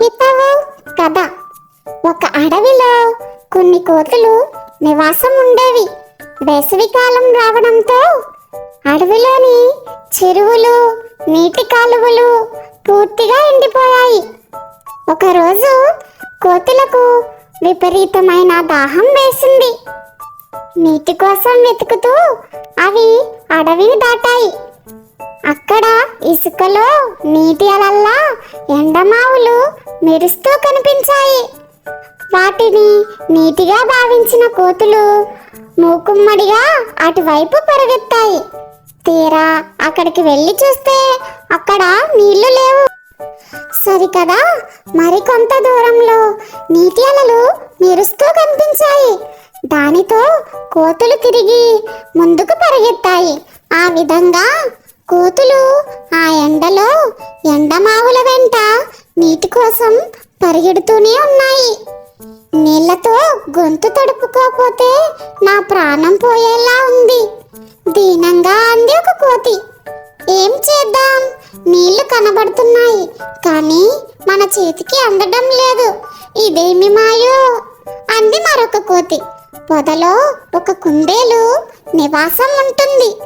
హితవు కథ. ఒక అడవిలో కొన్ని కోతులు నివాసం ఉండేవి. వేసవికాలం రావడంతో అడవిలోని చెరువులు నీటి కాలువలు పూర్తిగా ఎండిపోయాయి. ఒకరోజు కోతులకు విపరీతమైన దాహం వేసింది. నీటి కోసం వెతుకుతూ అవి అడవిని దాటాయి. అక్కడ ఇసుకలో నీటి అలల్లా మెరుస్తూ కనిపించాయి. వాటిని నీటిగా భావించిన కోతులు మూకుమ్మడిగా అటువైపు పరిగెత్తాయి. తీరా అక్కడికి వెళ్ళి చూస్తే అక్కడ నీళ్ళు లేవు. సరికదా మరికొంత దూరంలో నీటి అలలు మెరుస్తూ కనిపించాయి. దానితో కోతులు తిరిగి ముందుకు పరిగెత్తాయి. ఆ విధంగా కోతులు ఆ ఎండలో ఎండమావుల వెంట నీటి కోసం పరిగెడుతూనే ఉన్నాయి. నీళ్ళతో గొంతు తడుపుకోపోతే నా ప్రాణం పోయేలా ఉంది. దీనంగా అంది ఒక కోతి. ఏం చేద్దాం? నీళ్ళు కనబడుతున్నాయి కానీ మన చేతికి అందడం లేదు. ఇదేమి మాయో? అంది మరొక కోతి. పొదలో ఒక కుందేలు నివాసం ఉంటుంది.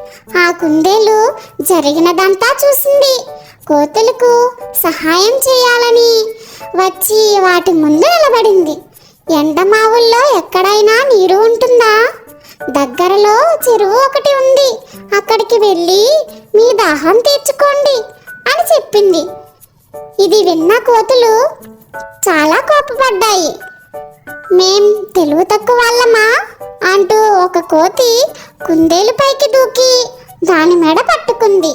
కుందేలు జరిగినదంతా చూసింది. కోతులకు సహాయం చేయాలని వచ్చి వాటి ముందు నిలబడింది. ఎండమావుల్లో ఎక్కడైనా నీరు ఉంటుందా? దగ్గరలో చెరువు ఒకటి ఉంది. అక్కడికి వెళ్ళి మీ దాహం తీర్చుకోండి అని చెప్పింది. ఇది విన్న కోతులు చాలా కోపపడ్డాయి. మేం తెలివి తక్కువ వాళ్ళమా? అంటూ ఒక కోతి కుందేలు పైకి దూకి దాని మెడ పట్టుకుంది.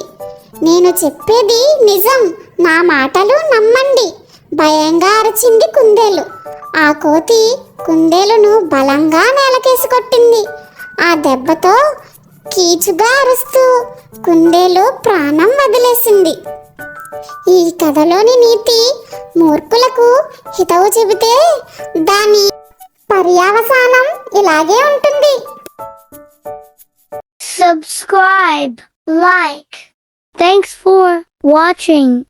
నేను చెప్పేది నిజం. నా మాటలు నమ్మండి. భయంగా అరిచింది కుందేలు. ఆ కోతి కుందేలును బలంగా నేలకేసి కొట్టింది. ఆ దెబ్బతో కీచుగా అరుస్తూ కుందేలు ప్రాణం వదిలేసింది. ఈ కథలోని నీతి మూర్ఖులకు హితవు చెబితే దాని పర్యావసానం ఇలాగే ఉంటుంది. Subscribe, like. Thanks for watching.